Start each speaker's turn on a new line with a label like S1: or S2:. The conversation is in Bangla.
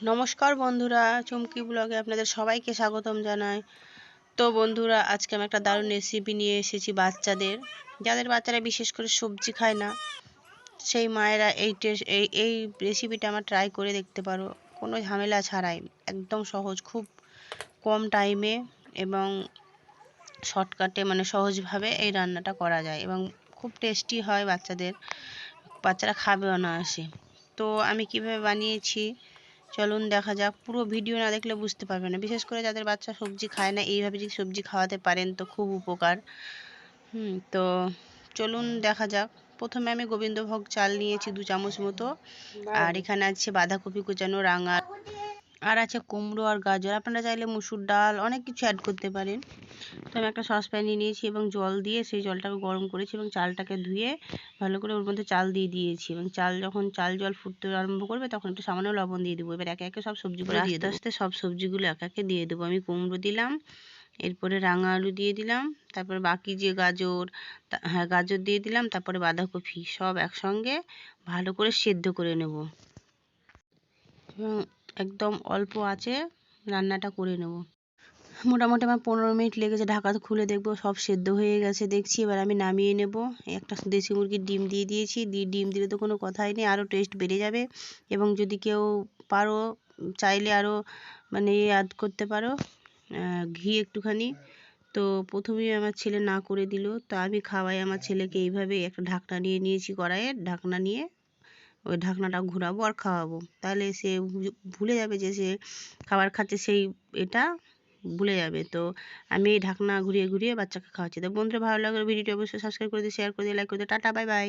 S1: নমস্কার বন্ধুরা, চুমকি ব্লগে আপনাদের সবাইকে স্বাগতম জানাই। তো বন্ধুরা, আজকে আমি একটা দারুণ রেসিপি নিয়ে এসেছি বাচ্চাদের। যাদের বাচ্চারা বিশেষ করে সবজি খায় না, সেই মায়েরা এই এই রেসিপিটা আমার ট্রাই করে দেখতে পারো। কোনো ঝামেলা ছাড়াই, একদম সহজ, খুব কম টাইমে এবং শর্টকাটে মানে সহজভাবে এই রান্নাটা করা যায় এবং খুব টেস্টি হয় বাচ্চাদের। বাচ্চারা খাবে অনায়াসে তো আমি কীভাবে বানিয়েছি চলুন দেখা যাক। পুরো ভিডিও না দেখলে বুঝতে পারবে না। বিশেষ করে যাদের বাচ্চা সবজি খায় না এইভাবে যদি সবজি খাওয়াতে পারেন তো খুব উপকার। হুম তো চলুন দেখা যাক। প্রথমে আমি গোবিন্দভোগ চাল নিয়েছি দু চামচ মতো। আর এখানে আছে বাঁধাকপি কুচানো রাঙা। আর আছে কুমড়ো আর গাজর। আপনারা চাইলে মুসুর ডাল অনেক কিছু অ্যাড করতে পারেন। তো আমি একটা সসপ্যান নিয়ে নিয়েছি এবং জল দিয়ে সেই জলটাকে গরম করেছি এবং চালটাকে ধুয়ে ভালো করে ওর মধ্যে চাল দিয়ে দিয়েছি এবং চাল যখন চাল জল ফুটতে আরম্ভ করবে তখন একটু সামান্য লবণ দিয়ে দেবো। এবার একে একে সব সবজিগুলো দিয়ে আস্তে আস্তে সব সবজিগুলো এক একে দিয়ে দেবো। আমি কুমড়ো দিলাম এরপরে রাঙা আলু দিয়ে দিলাম তারপরে বাকি যে গাজর হ্যাঁ গাজর দিয়ে দিলাম তারপরে বাঁধাকপি সব একসঙ্গে ভালো করে সেদ্ধ করে নেব। এবং একদম অল্প আছে, রান্নাটা করে নেব। মোটামুটি আমার পনেরো মিনিট লেগেছে, ঢাকা খুলে দেখব, সব সেদ্ধ হয়ে গেছে, দেখছি। এবার আমি নামিয়ে নেব। একটা দেশি মুরগির ডিম দিয়ে দিয়েছি দিয়ে ডিম দিলে তো কোনো কথাই নেই, আরও টেস্ট বেড়ে যাবে। এবং যদি কেউ পারো, চাইলে আরও মানে অ্যাড করতে পারো ঘি একটুখানি। তো প্রথমেই আমার ছেলে না করে দিল, তো আমি খাওয়াই। আমার ছেলেকে এইভাবে একটা ঢাকনা নিয়ে নিয়েছি কড়াইয়ের ঢাকনা নিয়ে ওই ঢাকনাটা ঘোরাবো আর খাওয়াবো। তাহলে সে ভুলে যাবে যে সে খাবার খাচ্ছে, সেই এটা ভুলে যাবে। তো আমি এই ঢাকনা ঘুরিয়ে ঘুরিয়ে বাচ্চাকে খাওয়াচ্ছি। তো বন্ধুরা, ভালো লাগলে ভিডিওটি, অবশ্যই সাবস্ক্রাইব করে দিয়ে শেয়ার করে দিয়ে লাইক করে দিয়ে টাটা বাই বাই